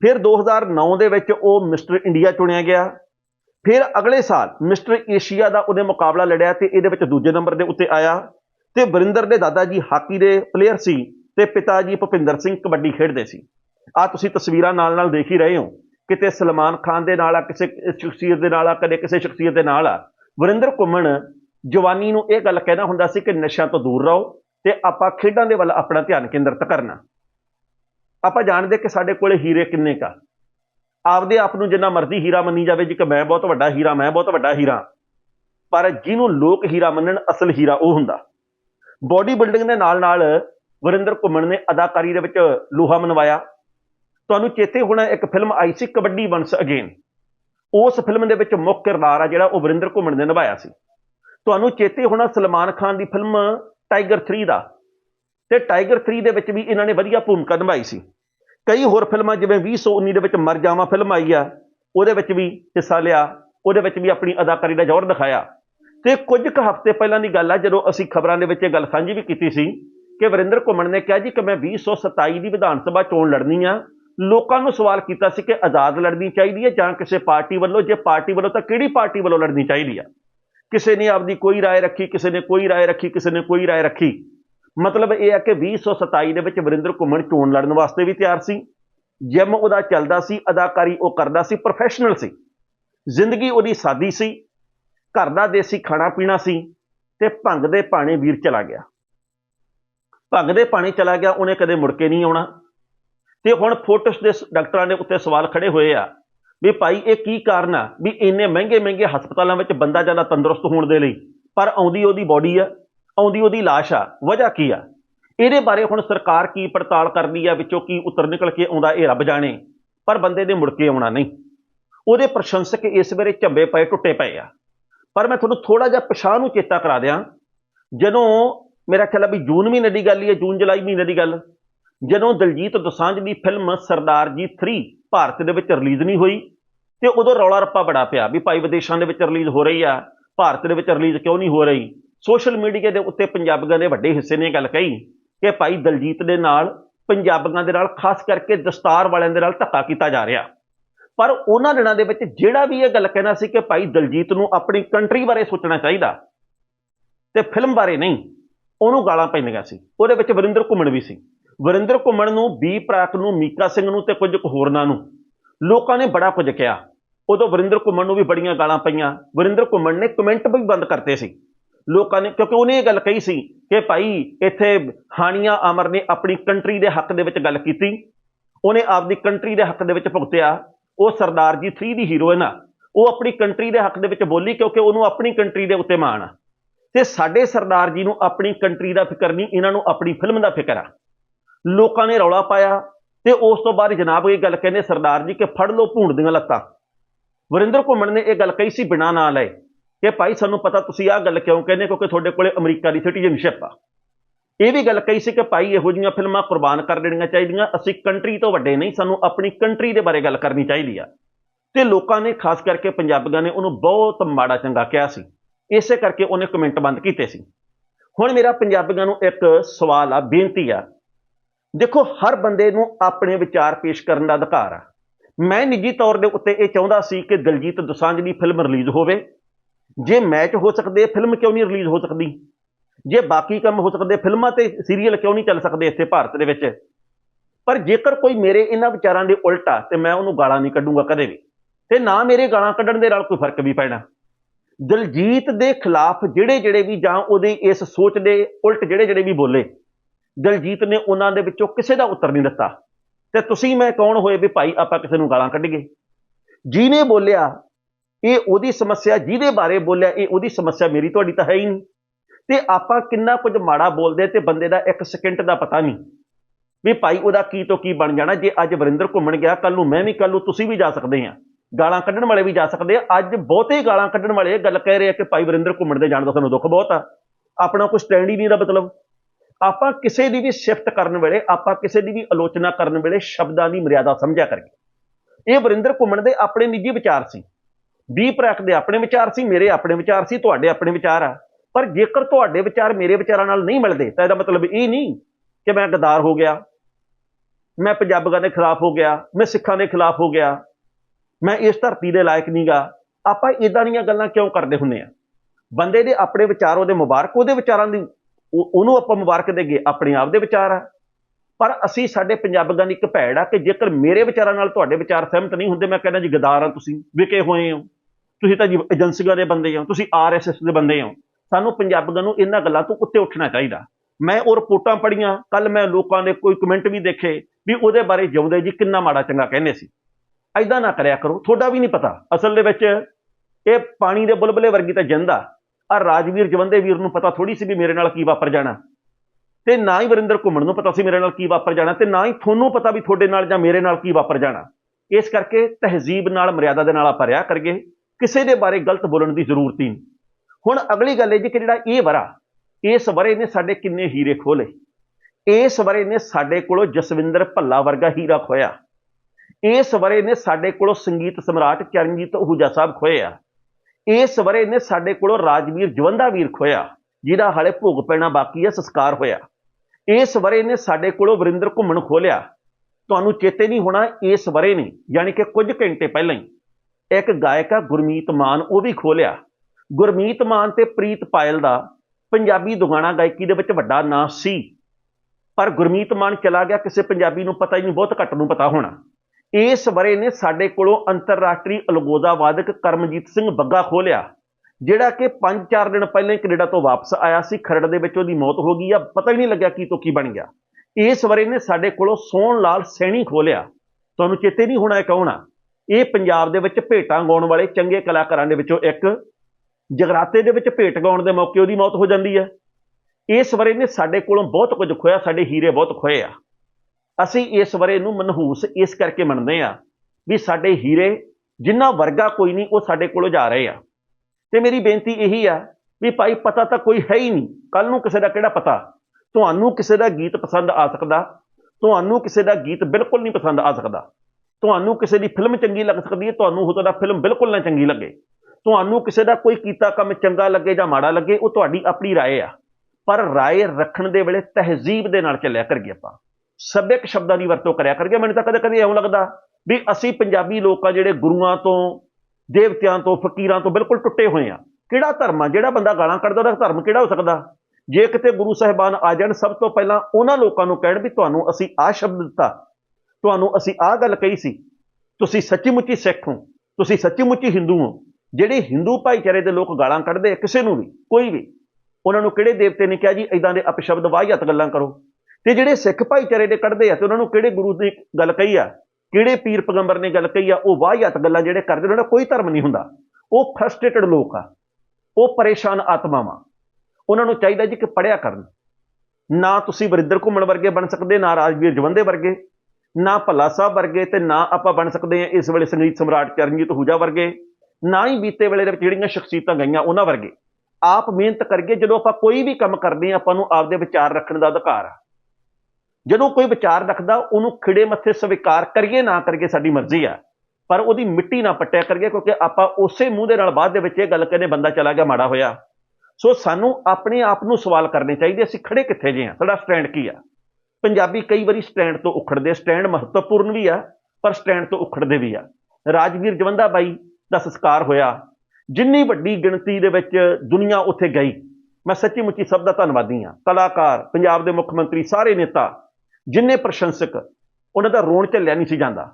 ਫਿਰ 2009 ਦੇ ਵਿੱਚ ਉਹ ਮਿਸਟਰ ਇੰਡੀਆ ਚੁਣਿਆ ਗਿਆ। ਫਿਰ ਅਗਲੇ ਸਾਲ ਮਿਸਟਰ ਏਸ਼ੀਆ ਦਾ ਉਹਨੇ ਮੁਕਾਬਲਾ ਲੜਿਆ ਤੇ ਇਹਦੇ ਵਿੱਚ ਦੂਜੇ ਨੰਬਰ ਦੇ ਉੱਤੇ ਆਇਆ। ਤੇ ਵਰਿੰਦਰ ਦੇ ਦਾਦਾ ਜੀ ਹਾਕੀ ਦੇ ਪਲੇਅਰ ਸੀ ਤੇ ਪਿਤਾ ਜੀ ਭੁਪਿੰਦਰ ਸਿੰਘ ਕਬੱਡੀ ਖੇਡਦੇ ਸੀ। ਆ ਤੁਸੀਂ ਤਸਵੀਰਾਂ ਨਾਲ ਨਾਲ ਦੇਖ ਹੀ ਰਹੇ ਹੋ। ਕਿਤੇ ਸਲਮਾਨ ਖਾਨ ਦੇ ਨਾਲ ਆ, ਕਿਸੇ ਸ਼ਖਸੀਅਤ ਦੇ ਨਾਲ ਆ, ਕਦੇ ਕਿਸੇ ਸ਼ਖਸੀਅਤ ਦੇ ਨਾਲ ਆ। ਵਰਿੰਦਰ ਘੁੰਮਣ, ਜਵਾਨੀ ਨੂੰ ਇਹ ਗੱਲ ਕਹਿਣਾ ਹੁੰਦਾ ਸੀ ਕਿ ਨਸ਼ਿਆਂ ਤੋਂ ਦੂਰ ਰਹੋ ਤੇ ਆਪਾਂ ਖੇਡਾਂ ਦੇ ਵੱਲ ਆਪਣਾ ਧਿਆਨ ਕੇਂਦਰਿਤ ਕਰਨਾ। ਆਪਾਂ ਜਾਣਦੇ ਕਿ ਸਾਡੇ ਕੋਲੇ ਹੀਰੇ ਕਿੰਨੇ ਕਾ ਆਪਦੇ ਆਪ ਨੂੰ ਜਿੰਨਾ ਮਰਜ਼ੀ ਹੀਰਾ ਮੰਨੀ ਜਾਵੇ, ਜੀ ਕਿ ਮੈਂ ਬਹੁਤ ਵੱਡਾ ਹੀਰਾ, ਮੈਂ ਬਹੁਤ ਵੱਡਾ ਹੀਰਾ। ਪਰ ਜਿਹਨੂੰ ਲੋਕ ਹੀਰਾ ਮੰਨਣ, ਅਸਲ ਹੀਰਾ ਉਹ ਹੁੰਦਾ। ਬਾਡੀ ਬਿਲਡਿੰਗ ਦੇ ਨਾਲ ਨਾਲ ਵਰਿੰਦਰ ਘੁੰਮਣ ਨੇ ਅਦਾਕਾਰੀ ਦੇ ਵਿੱਚ ਲੋਹਾ ਮਨਵਾਇਆ। ਤੁਹਾਨੂੰ ਚੇਤੇ ਹੋਣਾ ਇੱਕ ਫਿਲਮ ਆਈ ਸੀ ਕਬੱਡੀ ਵਨਸ ਅਗੇਨ ਉਸ ਫਿਲਮ ਦੇ ਵਿੱਚ ਮੁੱਖ ਕਿਰਦਾਰ ਆ ਜਿਹੜਾ ਉਹ ਵਰਿੰਦਰ ਘੁੰਮਣ ਨੇ ਨਿਭਾਇਆ ਸੀ। ਤੁਹਾਨੂੰ ਚੇਤੇ ਹੋਣਾ ਸਲਮਾਨ ਖਾਨ ਦੀ ਫਿਲਮ ਟਾਈਗਰ 3 ਦਾ। ਤੇ ਟਾਈਗਰ 3 ਦੇ ਵਿੱਚ ਵੀ ਇਹਨਾਂ ਨੇ ਵਧੀਆ ਭੂਮਿਕਾ ਨਿਭਾਈ ਸੀ। ਕਈ ਹੋਰ ਫਿਲਮਾਂ ਜਿਵੇਂ 2019 ਦੇ ਵਿੱਚ ਮਰ ਜਾਵਾਂ ਫਿਲਮ ਆਈ ਆ ਉਹਦੇ ਵਿੱਚ ਵੀ ਹਿੱਸਾ ਲਿਆ ਉਹਦੇ ਵਿੱਚ ਵੀ ਆਪਣੀ ਅਦਾਕਾਰੀ ਦਾ ਜ਼ੋਰ ਦਿਖਾਇਆ ਤੇ ਕੁਝ ਕੁ ਹਫ਼ਤੇ ਪਹਿਲਾਂ ਦੀ ਗੱਲ ਆ ਜਦੋਂ ਅਸੀਂ ਖਬਰਾਂ ਦੇ ਵਿੱਚ ਇਹ ਗੱਲ ਸਾਂਝੀ ਵੀ ਕੀਤੀ ਸੀ ਕਿ ਵਰਿੰਦਰ ਘੁੰਮਣ ਨੇ ਕਿਹਾ ਜੀ ਕਿ ਮੈਂ 2027 ਦੀ ਵਿਧਾਨ ਸਭਾ ਚੋਣ ਲੜਨੀ ਆ ਲੋਕਾਂ ਨੂੰ ਸਵਾਲ ਕੀਤਾ ਸੀ ਕਿ ਆਜ਼ਾਦ ਲੜਨੀ ਚਾਹੀਦੀ ਹੈ ਜਾਂ ਕਿਸੇ ਪਾਰਟੀ ਵੱਲੋਂ ਜੇ ਪਾਰਟੀ ਵੱਲੋਂ ਤਾਂ ਕਿਹੜੀ ਪਾਰਟੀ ਵੱਲੋਂ ਲੜਨੀ ਚਾਹੀਦੀ ਆ ਕਿਸੇ ਨੇ ਆਪਦੀ ਕੋਈ رائے ਰੱਖੀ ਕਿਸੇ ਨੇ ਕੋਈ رائے ਰੱਖੀ ਕਿਸੇ ਨੇ ਕੋਈ رائے ਰੱਖੀ ਮਤਲਬ ਇਹ ਹੈ ਕਿ 2027 ਦੇ ਵਿੱਚ ਵਰਿੰਦਰ ਘੁੰਮਣ ਚੋਣ ਲੜਨ ਵਾਸਤੇ ਵੀ ਤਿਆਰ ਸੀ। ਜਿਮ ਉਹਦਾ ਚੱਲਦਾ ਸੀ, ਅਦਾਕਾਰੀ ਉਹ ਕਰਦਾ ਸੀ ਪ੍ਰੋਫੈਸ਼ਨਲ ਸੀ। ਜ਼ਿੰਦਗੀ ਉਹਦੀ ਸਾਦੀ ਸੀ, ਘਰ ਦਾ ਦੇਸੀ ਖਾਣਾ ਪੀਣਾ ਸੀ ਤੇ ਭੰਗ ਦੇ ਪਾਣੀ ਵੀਰ ਚਲਾ ਗਿਆ। ਭੰਗ ਦੇ ਪਾਣੀ ਚਲਾ ਗਿਆ, ਉਹਨੇ ਕਦੇ ਮੁੜ ਕੇ ਨਹੀਂ ਆਉਣਾ। ਤੇ ਹੁਣ ਫੋਟਸ ਦੇ ਡਾਕਟਰਾਂ ਦੇ ਉੱਤੇ ਸਵਾਲ ਖੜੇ ਹੋਏ ਆ ਵੀ ਭਾਈ ਇਹ ਕੀ ਕਾਰਨ ਆ? ਵੀ ਇੰਨੇ ਮਹਿੰਗੇ ਮਹਿੰਗੇ ਹਸਪਤਾਲਾਂ ਵਿੱਚ ਬੰਦਾ ਜ਼ਿਆਦਾ ਤੰਦਰੁਸਤ ਹੋਣ ਦੇ ਲਈ, ਪਰ ਆਉਂਦੀ ਉਹਦੀ ਬਾਡੀ ਆ। ਆਉਂਦੀ ਉਹਦੀ ਲਾਸ਼ ਆ, ਵਜ੍ਹਾ ਕੀ ਆ? ਇਹਦੇ ਬਾਰੇ ਹੁਣ ਸਰਕਾਰ ਕੀ ਪੜਤਾਲ ਕਰਦੀ ਆ, ਵਿੱਚੋਂ ਕੀ ਉੱਤਰ ਨਿਕਲ ਕੇ ਆਉਂਦਾ, ਇਹ ਰੱਬ ਜਾਣੇ। ਪਰ ਬੰਦੇ ਨੇ ਮੁੜ ਕੇ ਆਉਣਾ ਨਹੀਂ। ਉਹਦੇ ਪ੍ਰਸ਼ੰਸਕ ਇਸ ਵੇਲੇ ਝੰਬੇ ਪਏ, ਟੁੱਟੇ ਪਏ ਆ। ਪਰ ਮੈਂ ਤੁਹਾਨੂੰ ਥੋੜਾ ਜਿਹਾ ਪਛਾਣ ਨੂੰ ਚੇਤਾ ਕਰਾ ਦਿਆਂ। ਜਦੋਂ ਮੇਰਾ ਖਿਆਲ ਆ ਵੀ ਜੂਨ ਮਹੀਨੇ ਦੀ ਗੱਲ ਹੀ ਹੈ ਜੂਨ ਜੁਲਾਈ ਮਹੀਨੇ ਦੀ ਗੱਲ। ਜਦੋਂ ਦਲਜੀਤ ਦੋਸਾਂਝ ਦੀ ਫਿਲਮ ਸਰਦਾਰ ਜੀ 3 ਭਾਰਤ ਦੇ ਵਿੱਚ ਰਿਲੀਜ਼ ਨਹੀਂ ਹੋਈ, ਤੇ ਉਦੋਂ ਰੌਲਾ ਰੱਪਾ ਬੜਾ ਪਿਆ ਵੀ ਭਾਈ ਵਿਦੇਸ਼ਾਂ ਦੇ ਵਿੱਚ ਰਿਲੀਜ਼ ਹੋ ਰਹੀ ਆ, ਭਾਰਤ ਦੇ ਵਿੱਚ ਰਿਲੀਜ਼ ਕਿਉਂ ਨਹੀਂ ਹੋ ਰਹੀ? ਸੋਸ਼ਲ ਮੀਡੀਆ ਦੇ ਉੱਤੇ ਪੰਜਾਬੀਆਂ ਦੇ ਵੱਡੇ ਹਿੱਸੇ ਨੇ ਇਹ ਗੱਲ ਕਹੀ ਕਿ ਭਾਈ ਦਲਜੀਤ ਦੇ ਨਾਲ ਪੰਜਾਬੀਆਂ ਦੇ ਨਾਲ, ਖਾਸ ਕਰਕੇ ਦਸਤਾਰ ਵਾਲਿਆਂ ਦੇ ਨਾਲ ਧੱਕਾ ਕੀਤਾ ਜਾ ਰਿਹਾ। ਪਰ ਉਹਨਾਂ ਦਿਨਾਂ ਦੇ ਵਿੱਚ ਜਿਹੜਾ ਵੀ ਇਹ ਗੱਲ ਕਹਿਣਾ ਸੀ ਕਿ ਭਾਈ ਦਲਜੀਤ ਨੂੰ ਆਪਣੀ ਕੰਟਰੀ ਬਾਰੇ ਸੋਚਣਾ ਚਾਹੀਦਾ ਤੇ ਫਿਲਮ ਬਾਰੇ ਨਹੀਂ, ਉਹਨੂੰ ਗਾਲਾਂ ਪੈਂਦੀਆਂ ਸੀ। ਉਹਦੇ ਵਿੱਚ ਵਰਿੰਦਰ ਘੁੰਮਣ ਵੀ ਸੀ। ਵਰਿੰਦਰ ਘੁੰਮਣ ਨੂੰ, ਬੀ ਪ੍ਰਾਕ ਨੂੰ, ਮੀਕਾ ਸਿੰਘ ਨੂੰ ਤੇ ਕੁਝ ਕੁ ਹੋਰਨਾਂ ਨੂੰ ਲੋਕਾਂ ਨੇ ਬੜਾ ਕੁਝ ਕਿਹਾ। ਉਦੋਂ ਵਰਿੰਦਰ ਘੁੰਮਣ ਨੂੰ ਵੀ ਬੜੀਆਂ ਗਾਲਾਂ ਪਈਆਂ। ਵਰਿੰਦਰ ਘੁੰਮਣ ਨੇ ਕਮੈਂਟ ਵੀ ਬੰਦ ਕਰਤੇ ਸੀ। ਲੋਕਾਂ ਨੇ, ਕਿਉਂਕਿ ਉਹਨੇ ਇਹ ਗੱਲ ਕਹੀ ਸੀ ਕਿ ਭਾਈ ਇੱਥੇ ਹਾਨੀਆਂ ਅਮਰ ਨੇ ਆਪਣੀ ਕੰਟਰੀ ਦੇ ਹੱਕ ਦੇ ਵਿੱਚ ਗੱਲ ਕੀਤੀ। ਉਹਨੇ ਆਪਦੀ ਕੰਟਰੀ ਦੇ ਹੱਕ ਦੇ ਵਿੱਚ ਭੁਗਤਿਆ। ਉਹ ਸਰਦਾਰ ਜੀ 3 ਦੀ ਹੀਰੋਇਨ ਆ ਉਹ ਆਪਣੀ ਕੰਟਰੀ ਦੇ ਹੱਕ ਦੇ ਵਿੱਚ ਬੋਲੀ ਕਿਉਂਕਿ ਉਹਨੂੰ ਆਪਣੀ ਕੰਟਰੀ ਦੇ ਉੱਤੇ ਮਾਣ ਆ। ਤੇ ਸਾਡੇ ਸਰਦਾਰ ਜੀ ਨੂੰ ਆਪਣੀ ਕੰਟਰੀ ਦਾ ਫਿਕਰ ਨਹੀਂ, ਇਹਨਾਂ ਨੂੰ ਆਪਣੀ ਫਿਲਮ ਦਾ ਫਿਕਰ ਆ। ਲੋਕਾਂ ਨੇ ਰੌਲਾ ਪਾਇਆ ਤੇ ਉਸ ਤੋਂ ਬਾਅਦ ਜਨਾਬ ਇਹ ਗੱਲ ਕਹਿੰਦੇ ਸਰਦਾਰ ਜੀ ਕਿ ਫੜ ਲਓ ਭੂੰਡ ਦੀਆਂ ਲੱਤਾਂ। ਵਰਿੰਦਰ ਘੁੰਮਣ ਨੇ ਇਹ ਗੱਲ ਕਹੀ ਸੀ ਬਿਨਾਂ ਨਾਂ ਲਏ। ਕਿ ਭਾਈ ਸਾਨੂੰ ਪਤਾ ਤੁਸੀਂ ਆਹ ਗੱਲ ਕਿਉਂ ਕਹਿੰਦੇ ਕਿਉਂਕਿ ਤੁਹਾਡੇ ਕੋਲੇ ਅਮਰੀਕਾ ਦੀ ਸਿਟੀਜ਼ਨਸ਼ਿਪ ਆ। ਇਹ ਵੀ ਗੱਲ ਕਹੀ ਸੀ ਕਿ ਭਾਈ ਇਹੋ ਜਿਹੀਆਂ ਫਿਲਮਾਂ ਕੁਰਬਾਨ ਕਰ ਦੇਣੀਆਂ ਚਾਹੀਦੀਆਂ। ਅਸੀਂ ਕੰਟਰੀ ਤੋਂ ਵੱਡੇ ਨਹੀਂ, ਸਾਨੂੰ ਆਪਣੀ ਕੰਟਰੀ ਦੇ ਬਾਰੇ ਗੱਲ ਕਰਨੀ ਚਾਹੀਦੀ ਆ। ਤੇ ਲੋਕਾਂ ਨੇ, ਖਾਸ ਕਰਕੇ ਪੰਜਾਬੀਆਂ ਨੇ, ਉਹਨੂੰ ਬਹੁਤ ਮਾੜਾ ਚੰਗਾ ਕਿਹਾ ਸੀ। ਇਸੇ ਕਰਕੇ ਉਹਨੇ ਕਮੈਂਟ ਬੰਦ ਕੀਤੇ ਸੀ। ਹੁਣ ਮੇਰਾ ਪੰਜਾਬੀਆਂ ਨੂੰ ਇੱਕ ਸਵਾਲ ਆ, ਬੇਨਤੀ ਆ। ਦੇਖੋ, ਹਰ ਬੰਦੇ ਨੂੰ ਆਪਣੇ ਵਿਚਾਰ ਪੇਸ਼ ਕਰਨ ਦਾ ਅਧਿਕਾਰ ਆ। ਮੈਂ ਨਿੱਜੀ ਤੌਰ ਦੇ ਉੱਤੇ ਇਹ ਚਾਹੁੰਦਾ ਸੀ ਕਿ ਦਲਜੀਤ ਦੋਸਾਂਝ ਦੀ ਫਿਲਮ ਰਿਲੀਜ਼ ਹੋਵੇ। ਜੇ ਮੈਚ ਹੋ ਸਕਦੇ ਫਿਲਮ ਕਿਉਂ ਨਹੀਂ ਰਿਲੀਜ਼ ਹੋ ਸਕਦੀ? ਜੇ ਬਾਕੀ ਕੰਮ ਹੋ ਸਕਦੇ ਫਿਲਮਾਂ ਤੇ ਸੀਰੀਅਲ ਕਿਉਂ ਨਹੀਂ ਚੱਲ ਸਕਦੇ ਇੱਥੇ ਭਾਰਤ ਦੇ ਵਿੱਚ? ਪਰ ਜੇਕਰ ਕੋਈ ਮੇਰੇ ਇਹਨਾਂ ਵਿਚਾਰਾਂ ਦੇ ਉਲਟਾ, ਤੇ ਮੈਂ ਉਹਨੂੰ ਗਾਲਾਂ ਨਹੀਂ ਕੱਢੂੰਗਾ ਕਦੇ ਵੀ, ਤੇ ਨਾ ਮੇਰੇ ਗਾਲਾਂ ਕੱਢਣ ਦੇ ਨਾਲ ਕੋਈ ਫ਼ਰਕ ਵੀ ਪੈਣਾ। ਦਲਜੀਤ ਦੇ ਖਿਲਾਫ ਜਿਹੜੇ ਜਿਹੜੇ ਵੀ ਜਾਂ ਉਹਦੀ ਇਸ ਸੋਚ ਦੇ ਉਲਟ ਜਿਹੜੇ ਜਿਹੜੇ ਵੀ ਬੋਲੇ, ਦਲਜੀਤ ਨੇ ਉਹਨਾਂ ਦੇ ਵਿੱਚੋਂ ਕਿਸੇ ਦਾ ਉੱਤਰ ਨਹੀਂ ਦਿੱਤਾ। ਤੇ ਤੁਸੀਂ ਮੈਂ ਕੌਣ ਹੋਏ ਵੀ ਭਾਈ ਆਪਾਂ ਕਿਸੇ ਨੂੰ ਗਾਲਾਂ ਕੱਢੀਏ? ਜਿਹਨੇ ਬੋਲਿਆ ਇਹ ਉਹਦੀ ਸਮੱਸਿਆ ਜਿਹਦੇ ਬਾਰੇ ਬੋਲਿਆ, ਇਹ ਉਹਦੀ ਸਮੱਸਿਆ ਮੇਰੀ, ਤੁਹਾਡੀ ਤਾਂ ਹੈ ਹੀ ਨਹੀਂ। ਤੇ ਆਪਾਂ ਕਿੰਨਾ ਕੁਝ ਮਾੜਾ ਬੋਲਦੇ ਤੇ ਬੰਦੇ ਦਾ ਇੱਕ ਸਕਿੰਟ ਦਾ ਪਤਾ ਨਹੀਂ। ਵੀ ਭਾਈ ਉਹਦਾ ਕੀ ਤੋਂ ਕੀ ਬਣ ਜਾਣਾ, ਜੇ ਅੱਜ ਵਰਿੰਦਰ ਘੁੰਮਣ ਗਿਆ ਕੱਲ ਨੂੰ ਮੈਂ ਵੀ ਕੱਲ ਨੂੰ ਤੁਸੀਂ ਵੀ ਜਾ ਸਕਦੇ ਆ। ਗਾਲਾਂ ਕੱਢਣ ਵਾਲੇ ਵੀ ਜਾ ਸਕਦੇ ਆ। ਅੱਜ ਬਹੁਤੇ ਗਾਲਾਂ ਕੱਢਣ ਵਾਲੇ ਇਹ ਗੱਲ ਕਹਿ ਰਹੇ ਆ ਕਿ ਭਾਈ ਵਰਿੰਦਰ ਘੁੰਮਣ ਦੇ ਜਾਣ ਦਾ ਸਾਨੂੰ ਦੁੱਖ ਬਹੁਤ ਆ। ਆਪਣਾ ਕੋਈ ਸਟੈਂਡ ਹੀ ਨਹੀਂ ਦਾ ਮਤਲਬ। ਆਪਾਂ ਕਿਸੇ ਦੀ ਵੀ ਸ਼ਿਫਟ ਕਰਨ ਵੇਲੇ, ਆਪਾਂ ਕਿਸੇ ਦੀ ਵੀ ਆਲੋਚਨਾ ਕਰਨ ਵੇਲੇ ਸ਼ਬਦਾਂ ਦੀ ਮਰਿਆਦਾ ਸਮਝਿਆ ਕਰੀਏ। ਇਹ ਵਰਿੰਦਰ ਘੁੰਮਣ ਦੇ ਆਪਣੇ ਨਿੱਜੀ ਵਿਚਾਰ ਸੀ। ਬੀ ਪ੍ਰੈਕ ਦੇ ਆਪਣੇ ਵਿਚਾਰ ਸੀ, ਮੇਰੇ ਆਪਣੇ ਵਿਚਾਰ ਸੀ, ਤੁਹਾਡੇ ਆਪਣੇ ਵਿਚਾਰ ਆ। ਪਰ ਜੇਕਰ ਤੁਹਾਡੇ ਵਿਚਾਰ ਮੇਰੇ ਵਿਚਾਰਾਂ ਨਾਲ ਨਹੀਂ ਮਿਲਦੇ, ਤਾਂ ਇਹਦਾ ਮਤਲਬ ਇਹ ਨਹੀਂ ਕਿ ਮੈਂ ਗਦਾਰ ਹੋ ਗਿਆ। ਮੈਂ ਪੰਜਾਬੀਆਂ ਦੇ ਖਿਲਾਫ ਹੋ ਗਿਆ, ਮੈਂ ਸਿੱਖਾਂ ਦੇ ਖਿਲਾਫ ਹੋ ਗਿਆ, ਮੈਂ ਇਸ ਧਰਤੀ ਦੇ ਲਾਇਕ ਨਹੀਂਗਾ ਆਪਾਂ ਇਦਾਂ ਦੀਆਂ ਗੱਲਾਂ ਕਿਉਂ ਕਰਦੇ ਹੁੰਨੇ ਆ? ਬੰਦੇ ਦੇ ਆਪਣੇ ਵਿਚਾਰ, ਉਹਦੇ ਮੁਬਾਰਕ, ਉਹਦੇ ਵਿਚਾਰਾਂ ਦੀ ਉਹਨੂੰ ਆਪਾਂ ਮੁਬਾਰਕ ਦੇਗੇ, ਆਪਣੇ ਆਪ ਦੇ ਵਿਚਾਰ ਆ। ਪਰ ਅਸੀਂ ਸਾਡੇ ਪੰਜਾਬੀਆਂ ਦੀ ਇੱਕ ਭੈੜ ਆ ਕਿ ਜੇਕਰ ਮੇਰੇ ਵਿਚਾਰਾਂ ਨਾਲ ਤੁਹਾਡੇ ਵਿਚਾਰ ਸਹਿਮਤ ਨਹੀਂ ਹੁੰਦੇ, ਮੈਂ ਕਹਿੰਦਾ ਜੀ ਗਦਾਰ ਆ ਤੁਸੀਂ, ਵਿਕੇ ਹੋਏ ਹੋ। ਤੁਸੀਂ ਤਾਂ ਜੀ ਏਜੰਸੀਆਂ ਦੇ ਬੰਦੇ ਹੋ, ਤੁਸੀਂ ਆਰਐਸਐਸ ਦੇ ਬੰਦੇ ਹੋ। ਸਾਨੂੰ ਪੰਜਾਬੀਆਂ ਨੂੰ ਇਹਨਾਂ ਗੱਲਾਂ ਤੋਂ ਉੱਤੇ ਉੱਠਣਾ ਚਾਹੀਦਾ। ਮੈਂ ਉਹ ਰਿਪੋਰਟਾਂ ਪੜੀਆਂ ਕੱਲ ਮੈਂ ਲੋਕਾਂ ਦੇ ਕੋਈ ਕਮੈਂਟ ਵੀ ਦੇਖੇ ਵੀ ਉਹਦੇ ਬਾਰੇ ਜਿਉਂਦੇ ਜੀ ਕਿੰਨਾ ਮਾੜਾ ਚੰਗਾ ਕਹਿੰਦੇ ਸੀ। ਐਦਾਂ ਨਾ ਕਰਿਆ ਕਰੋ, ਤੁਹਾਡਾ ਵੀ ਨਹੀਂ ਪਤਾ। ਅਸਲ ਦੇ ਵਿੱਚ ਇਹ ਪਾਣੀ ਦੇ ਬੁਲਬੁਲੇ ਵਰਗੀ ਤਾਂ ਜਿੰਦਾ ਆ। ਰਾਜਵੀਰ ਜਵੰਦੇ ਵੀਰ ਨੂੰ ਪਤਾ ਥੋੜੀ ਸੀ ਵੀ ਮੇਰੇ ਨਾਲ ਕੀ ਵਾਪਰ ਜਾਣਾ। ਤੇ ਨਾ ਹੀ ਵਰਿੰਦਰ ਘੁੰਮਣ ਨੂੰ ਪਤਾ ਸੀ ਮੇਰੇ ਨਾਲ ਕੀ ਵਾਪਰ ਜਾਣਾ ਤੇ ਨਾ ਹੀ ਤੁਹਾਨੂੰ ਪਤਾ ਵੀ ਤੁਹਾਡੇ ਨਾਲ ਜਾਂ ਮੇਰੇ ਨਾਲ ਕੀ ਵਾਪਰ ਜਾਣਾ। ਇਸ ਕਰਕੇ ਤਹਿਜ਼ੀਬ ਨਾਲ, ਮਰਿਆਦਾ ਦੇ ਨਾਲ ਆਪਾਂ ਰਿਹਾ ਕਰਗੇ ਕਿਸੇ ਦੇ ਬਾਰੇ ਗਲਤ ਬੋਲਣ ਦੀ ਜ਼ਰੂਰਤ ਹੀ ਨਹੀਂ। ਹੁਣ ਅਗਲੀ ਗੱਲ ਹੈ ਜੀ ਕਿ ਜਿਹੜਾ ਇਹ ਵਰਾ, ਇਸ ਵਰੇ ਨੇ ਸਾਡੇ ਕਿੰਨੇ ਹੀਰੇ ਖੋਲੇ ਇਸ ਵਰੇ ਨੇ ਸਾਡੇ ਕੋਲੋਂ ਜਸਵਿੰਦਰ ਭੱਲਾ ਵਰਗਾ ਹੀਰਾ ਖੋਇਆ ਇਸ ਵਰੇ ਨੇ ਸਾਡੇ ਕੋਲੋਂ ਸੰਗੀਤ ਸਮਰਾਟ ਚਰਨਜੀਤ ਅਹੂਜਾ ਸਾਹਿਬ ਖੋਇਆ ਇਸ ਵਰੇ ਨੇ ਸਾਡੇ ਕੋਲੋਂ ਰਾਜਵੀਰ ਜਵੰਦਾ ਵੀਰ ਖੋਇਆ ਜਿਹਦਾ ਹਾਲੇ ਭੋਗ ਪੈਣਾ ਬਾਕੀ ਹੈ, ਸੰਸਕਾਰ ਹੋਇਆ। ਇਸ ਵਰੇ ਨੇ ਸਾਡੇ ਕੋਲੋਂ ਵਰਿੰਦਰ ਘੁੰਮਣ ਖੋਲਿਆ। ਤੁਹਾਨੂੰ ਚੇਤੇ ਨਹੀਂ ਹੋਣਾ, ਇਸ ਵਰੇ ਨੇ ਯਾਨੀ ਕਿ ਕੁਝ ਘੰਟੇ ਪਹਿਲਾਂ ਹੀ। ਇੱਕ ਗਾਇਕ ਆ, ਗੁਰਮੀਤ ਮਾਨ, ਉਹ ਵੀ ਖੋਲਿਆ। ਗੁਰਮੀਤ ਮਾਨ ਤੇ ਪ੍ਰੀਤ ਪਾਇਲ ਦਾ ਪੰਜਾਬੀ ਦੁਗਾਣਾ ਗਾਇਕੀ ਦੇ ਵਿੱਚ ਵੱਡਾ ਨਾਂ ਸੀ। ਪਰ ਗੁਰਮੀਤ ਮਾਨ ਚਲਾ ਗਿਆ, ਕਿਸੇ ਪੰਜਾਬੀ ਨੂੰ ਪਤਾ ਹੀ ਨਹੀਂ, ਬਹੁਤ ਘੱਟ ਨੂੰ ਪਤਾ ਹੋਣਾ। ਇਸ ਵਰੇ ਨੇ ਸਾਡੇ ਕੋਲੋਂ ਅੰਤਰਰਾਸ਼ਟਰੀ ਅਲਗੋਜ਼ਾ ਵਾਦਕ ਕਰਮਜੀਤ ਸਿੰਘ ਬੱਗਾ ਖੋਲਿਆ, ਜਿਹੜਾ ਕਿ 5-4 ਦਿਨ ਪਹਿਲਾਂ ਕੈਨੇਡਾ ਤੋਂ ਵਾਪਸ ਆਇਆ ਸੀ। ਖਰੜ ਦੇ ਵਿੱਚ ਉਹਦੀ ਮੌਤ ਹੋ ਗਈ ਆ, ਪਤਾ ਹੀ ਨਹੀਂ ਲੱਗਿਆ ਕੀ ਤੋਂ ਕੀ ਬਣ ਗਿਆ। ਇਸ ਵਰੇ ਨੇ ਸਾਡੇ ਕੋਲੋਂ ਸੋਹਣ ਲਾਲ ਸੈਣੀ ਖੋਲਿਆ। ਤੁਹਾਨੂੰ ਚੇਤੇ ਨਹੀਂ ਹੋਣਾ ਇਹ ਕੌਣ ਆ? ਇਹ ਪੰਜਾਬ ਦੇ ਵਿੱਚ ਭੇਟਾਂ ਗਾਉਣ ਵਾਲੇ ਚੰਗੇ ਕਲਾਕਾਰਾਂ ਦੇ ਵਿੱਚੋਂ ਇੱਕ। ਜਗਰਾਤੇ ਦੇ ਵਿੱਚ ਭੇਟ ਗਾਉਣ ਦੇ ਮੌਕੇ ਉਹਦੀ ਮੌਤ ਹੋ ਜਾਂਦੀ ਹੈ। ਇਸ ਵਰੇ ਨੇ ਸਾਡੇ ਕੋਲੋਂ ਬਹੁਤ ਕੁਝ ਖੋਇਆ ਸਾਡੇ ਹੀਰੇ ਬਹੁਤ ਖੋਏ ਆ। ਅਸੀਂ ਇਸ ਵਰੇ ਨੂੰ ਮਨਹੂਸ ਇਸ ਕਰਕੇ ਮੰਨਦੇ ਆ ਵੀ ਸਾਡੇ ਹੀਰੇ ਜਿੰਨਾ ਵਰਗਾ ਕੋਈ ਨਹੀਂ, ਉਹ ਸਾਡੇ ਕੋਲੋਂ ਜਾ ਰਹੇ ਆ। ਤੇ ਮੇਰੀ ਬੇਨਤੀ ਇਹੀ ਆ ਵੀ ਭਾਈ ਪਤਾ ਤਾਂ ਕੋਈ ਹੈ ਹੀ ਨਹੀਂ। ਕੱਲ ਨੂੰ ਕਿਸੇ ਦਾ ਕਿਹੜਾ ਪਤਾ? ਤੁਹਾਨੂੰ ਕਿਸੇ ਦਾ ਗੀਤ ਪਸੰਦ ਆ ਸਕਦਾ। ਤੁਹਾਨੂੰ ਕਿਸੇ ਦਾ ਗੀਤ ਬਿਲਕੁਲ ਨਹੀਂ ਪਸੰਦ ਆ ਸਕਦਾ। ਤੁਹਾਨੂੰ ਕਿਸੇ ਦੀ ਫਿਲਮ ਚੰਗੀ ਲੱਗ ਸਕਦੀ ਹੈ ਤੁਹਾਨੂੰ ਹੋ ਸਕਦਾ ਫਿਲਮ ਬਿਲਕੁਲ ਨਾ ਚੰਗੀ ਲੱਗੇ ਤੁਹਾਨੂੰ ਕਿਸੇ ਦਾ ਕੋਈ ਕੀਤਾ ਕੰਮ ਚੰਗਾ ਲੱਗੇ ਜਾਂ ਮਾੜਾ ਲੱਗੇ ਉਹ ਤੁਹਾਡੀ ਆਪਣੀ رائے ਆ ਪਰ رائے ਰੱਖਣ ਦੇ ਵੇਲੇ ਤਹਿਜ਼ੀਬ ਦੇ ਨਾਲ ਚੱਲਿਆ ਕਰੀਏ ਆਪਾਂ ਸੱਭਿਅਕ ਸ਼ਬਦਾਂ ਦੀ ਵਰਤੋਂ ਕਰਿਆ ਕਰੀਏ ਮੈਨੂੰ ਤਾਂ ਕਦੇ ਕਦੇ ਐਉਂ ਲੱਗਦਾ ਵੀ ਅਸੀਂ ਪੰਜਾਬੀ ਲੋਕ ਆ ਜਿਹੜੇ ਗੁਰੂਆਂ ਤੋਂ ਦੇਵਤਿਆਂ ਤੋਂ ਫਕੀਰਾਂ ਤੋਂ ਬਿਲਕੁਲ ਟੁੱਟੇ ਹੋਏ ਆ ਕਿਹੜਾ ਧਰਮ ਆ ਜਿਹੜਾ ਬੰਦਾ ਗਾਲਾਂ ਕੱਢਦਾ ਉਹਦਾ ਧਰਮ ਕਿਹੜਾ ਹੋ ਸਕਦਾ ਜੇ ਕਿਤੇ ਗੁਰੂ ਸਾਹਿਬਾਨ ਆ ਜਾਣ ਸਭ ਤੋਂ ਪਹਿਲਾਂ ਉਹਨਾਂ ਲੋਕਾਂ ਨੂੰ ਕਹਿਣ ਵੀ ਤੁਹਾਨੂੰ ਅਸੀਂ ਆਹ ਸ਼ਬਦ ਦਿੱਤਾ ਤੁਹਾਨੂੰ ਅਸੀਂ ਆਹ ਗੱਲ ਕਹੀ ਸੀ, ਤੁਸੀਂ ਸੱਚੀ ਮੁੱਚੀ ਸਿੱਖ ਹੋ, ਤੁਸੀਂ ਸੱਚੀ ਮੁੱਚੀ ਹਿੰਦੂ ਹੋ, ਜਿਹੜੇ ਹਿੰਦੂ ਭਾਈਚਾਰੇ ਦੇ ਲੋਕ ਗਾਲਾਂ ਕੱਢਦੇ ਆ ਕਿਸੇ ਨੂੰ ਵੀ, ਕੋਈ ਵੀ, ਉਹਨਾਂ ਨੂੰ ਕਿਹੜੇ ਦੇਵਤੇ ਨੇ ਕਿਹਾ ਜੀ ਇਦਾਂ ਦੇ ਅਪਸ਼ਬਦ ਵਾਹਿਯਤ ਗੱਲਾਂ ਕਰੋ? ਤੇ ਜਿਹੜੇ ਸਿੱਖ ਭਾਈਚਾਰੇ ਦੇ ਕੱਢਦੇ ਆ ਤੇ ਉਹਨਾਂ ਨੂੰ ਕਿਹੜੇ ਗੁਰੂ ਦੀ ਗੱਲ ਕਹੀ ਆ? ਕਿਹੜੇ ਪੀਰ ਪੈਗੰਬਰ ਨੇ ਗੱਲ ਕਹੀ ਆ? ਉਹ ਵਾਹਿਯਤ ਗੱਲਾਂ ਜਿਹੜੇ ਕਰਦੇ ਉਹਨਾਂ ਦਾ ਕੋਈ ਧਰਮ ਨਹੀਂ ਹੁੰਦਾ। ਉਹ ਫਰਸਟ੍ਰੇਟਡ ਲੋਕ ਆ, ਉਹ ਪਰੇਸ਼ਾਨ ਆਤਮਾਵਾਂ। ਉਹਨਾਂ ਨੂੰ ਚਾਹੀਦਾ ਜੀ ਕਿ ਪੜਿਆ ਕਰਨ। ਨਾ ਤੁਸੀਂ ਵਰਿੰਦਰ ਘੁੰਮਣ ਵਰਗੇ ਬਣ ਸਕਦੇ, ਨਾ ਰਾਜਵੀਰ ਜਵੰਦੇ ਵਰਗੇ। ਨਾ ਭੱਲਾ ਸਾਹਿਬ ਵਰਗੇ ਤੇ ਨਾ ਆਪਾਂ ਬਣ ਸਕਦੇ ਹਾਂ ਇਸ ਵੇਲੇ ਸੰਗੀਤ ਸਮਰਾਟ ਚਰਨਜੀਤ ਹੂਜਾ ਵਰਗੇ, ਨਾ ਹੀ ਬੀਤੇ ਵੇਲੇ ਦੇ ਵਿੱਚ ਜਿਹੜੀਆਂ ਸ਼ਖਸੀਅਤਾਂ ਗਈਆਂ ਉਹਨਾਂ ਵਰਗੇ। ਆਪ ਮਿਹਨਤ ਕਰਕੇ ਜਦੋਂ ਆਪਾਂ ਕੋਈ ਵੀ ਕੰਮ ਕਰਦੇ ਹਾਂ, ਆਪਾਂ ਨੂੰ ਆਪਦੇ ਵਿਚਾਰ ਰੱਖਣ ਦਾ ਅਧਿਕਾਰ ਆ। ਜਦੋਂ ਕੋਈ ਵਿਚਾਰ ਰੱਖਦਾ, ਉਹਨੂੰ ਖਿੜੇ ਮੱਥੇ ਸਵੀਕਾਰ ਕਰੀਏ ਨਾ ਕਰੀਏ ਸਾਡੀ ਮਰਜ਼ੀ ਆ। ਪਰ ਉਹਦੀ ਮਿੱਟੀ ਨਾ ਪੱਟਿਆ ਕਰੀਏ ਕਿਉਂਕਿ ਆਪਾਂ ਉਸੇ ਮੂੰਹ ਦੇ ਨਾਲ ਬਾਅਦ ਦੇ ਵਿੱਚ ਇਹ ਗੱਲ ਕਹਿੰਦੇ ਬੰਦਾ ਚਲਾ ਗਿਆ, ਮਾੜਾ ਹੋਇਆ। ਸੋ ਸਾਨੂੰ ਆਪਣੇ ਆਪ ਨੂੰ ਸਵਾਲ ਕਰਨੇ ਚਾਹੀਦੇ ਅਸੀਂ ਖੜੇ ਕਿੱਥੇ ਜੇ ਆ ਸਾਡਾ ਸਟੈਂਡ ਕੀ ਆ? ਪੰਜਾਬੀ ਕਈ ਵਾਰੀ ਸਟੈਂਡ ਤੋਂ ਉਖੜਦੇ ਸਟੈਂਡ ਮਹੱਤਵਪੂਰਨ ਵੀ ਆ, ਪਰ ਸਟੈਂਡ ਤੋਂ ਉਖੜਦੇ ਵੀ ਆ। ਰਾਜਵੀਰ ਜਵੰਦਾ ਬਾਈ ਦਾ ਸੰਸਕਾਰ ਹੋਇਆ। ਜਿੰਨੀ ਵੱਡੀ ਗਿਣਤੀ ਦੇ ਵਿੱਚ ਦੁਨੀਆ ਉੱਥੇ ਗਈ, ਮੈਂ ਸੱਚੀ ਮੁੱਚੀ ਸਭ ਦਾ ਧੰਨਵਾਦੀ ਹਾਂ। ਕਲਾਕਾਰ, ਪੰਜਾਬ ਦੇ ਮੁੱਖ ਮੰਤਰੀ, ਸਾਰੇ ਨੇਤਾ, ਜਿੰਨੇ ਪ੍ਰਸ਼ੰਸਕ, ਉਹਨਾਂ ਦਾ ਰੋਣ ਝੱਲਿਆ ਨਹੀਂ ਸੀ ਜਾਂਦਾ।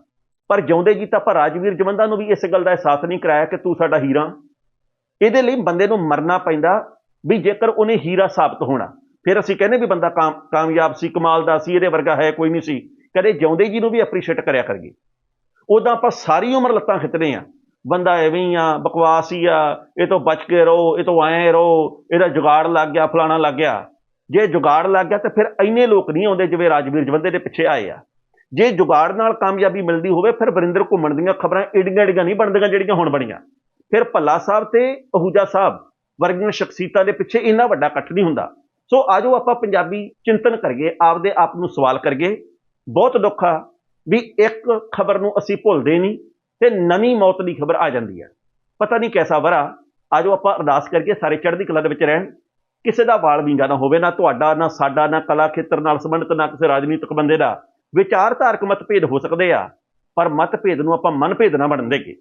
ਪਰ ਜਿਉਂਦੇ ਜੀ ਤਾਂ ਆਪਾਂ ਰਾਜਵੀਰ ਜਵੰਦਾ ਨੂੰ ਵੀ ਇਸ ਗੱਲ ਦਾ ਅਹਿਸਾਸ ਨਹੀਂ ਕਰਾਇਆ ਕਿ ਤੂੰ ਸਾਡਾ ਹੀਰਾ। ਇਹਦੇ ਲਈ ਬੰਦੇ ਨੂੰ ਮਰਨਾ ਪੈਂਦਾ ਵੀ ਜੇਕਰ ਉਹਨੇ ਹੀਰਾ ਸਾਬਤ ਹੋਣਾ। ਫਿਰ ਅਸੀਂ ਕਹਿੰਦੇ ਵੀ ਬੰਦਾ ਕਾਮ- ਕਾਮਯਾਬ ਸੀ, ਕਮਾਲ ਦਾ ਸੀ, ਇਹਦੇ ਵਰਗਾ ਹੈ ਕੋਈ ਨਹੀਂ ਸੀ। ਕਦੇ ਜਿਉਂਦੇ ਜੀ ਨੂੰ ਵੀ ਐਪਰੀਸ਼ੀਏਟ ਕਰਿਆ ਕਰੀਏ। ਉਦਾਂ ਆਪਾਂ ਸਾਰੀ ਉਮਰ ਲੱਤਾਂ ਖਿੱਚਦੇ ਆ ਬੰਦਾ ਐਵੇਂ ਹੀ ਆ, ਬਕਵਾਸ ਹੀ ਆ, ਇਹ ਤੋਂ ਬਚ ਕੇ ਰਹੋ, ਇਹ ਤੋਂ ਐਂ ਰਹੋ, ਇਹਦਾ ਜੁਗਾੜ ਲੱਗ ਗਿਆ, ਫਲਾਣਾ ਲੱਗ ਗਿਆ। ਜੇ ਜੁਗਾੜ ਲੱਗ ਗਿਆ ਤਾਂ ਫਿਰ ਇੰਨੇ ਲੋਕ ਨਹੀਂ ਆਉਂਦੇ ਜਿਵੇਂ ਰਾਜਵੀਰ ਜਵੰਦੇ ਦੇ ਪਿੱਛੇ ਆਏ ਆ। ਜੇ ਜੁਗਾੜ ਨਾਲ ਕਾਮਯਾਬੀ ਮਿਲਦੀ ਹੋਵੇ, ਫਿਰ ਵਰਿੰਦਰ ਘੁੰਮਣ ਦੀਆਂ ਖਬਰਾਂ ਏਡੀਆਂ ਏਡੀਆਂ ਨਹੀਂ ਬਣਦੀਆਂ ਜਿਹੜੀਆਂ ਹੁਣ ਬਣੀਆਂ। ਫਿਰ ਭੱਲਾ ਸਾਹਿਬ ਤੇ ਅਹੂਜਾ ਸਾਹਿਬ ਵਰਗੀਆਂ ਸ਼ਖਸੀਅਤਾਂ ਦੇ ਪਿੱਛੇ ਇੰਨਾ ਵੱਡਾ ਇਕੱਠ ਨਹੀਂ ਹੁੰਦਾ। ਸੋ ਆਜੋ ਆਪਾਂ ਪੰਜਾਬੀ ਚਿੰਤਨ ਕਰੀਏ, ਆਪਦੇ ਆਪ ਨੂੰ ਸਵਾਲ ਕਰੀਏ। ਬਹੁਤ ਦੁੱਖ ਆ ਵੀ ਇੱਕ ਖਬਰ ਨੂੰ ਅਸੀਂ ਭੁੱਲਦੇ ਨਹੀਂ ਤੇ ਨਵੀਂ ਮੌਤ ਦੀ ਖਬਰ ਆ ਜਾਂਦੀ ਹੈ। ਪਤਾ ਨਹੀਂ ਕੈਸਾ ਵਰਾ, ਆਜੋ ਆਪਾਂ ਅਰਦਾਸ ਕਰਕੇ ਸਾਰੇ ਚੜ੍ਹਦੀ ਕਲਾ ਦੇ ਵਿੱਚ ਰਹਿਣ। ਕਿਸੇ ਦਾ ਵਾਲ ਵਿੰਗਾ ਨਾ ਹੋਵੇ, ਨਾ ਤੁਹਾਡਾ, ਨਾ ਸਾਡਾ, ਨਾ ਕਲਾ ਖੇਤਰ ਨਾਲ ਸੰਬੰਧਿਤ, ਨਾ ਕਿਸੇ ਰਾਜਨੀਤਿਕ ਬੰਦੇ ਦਾ। ਵਿਚਾਰਧਾਰਕ ਮਤਭੇਦ ਹੋ ਸਕਦੇ ਆ, ਪਰ ਮਤਭੇਦ ਨੂੰ ਆਪਾਂ ਮਨਭੇਦ ਨਾ ਬਣਨ ਦੇਗੇ।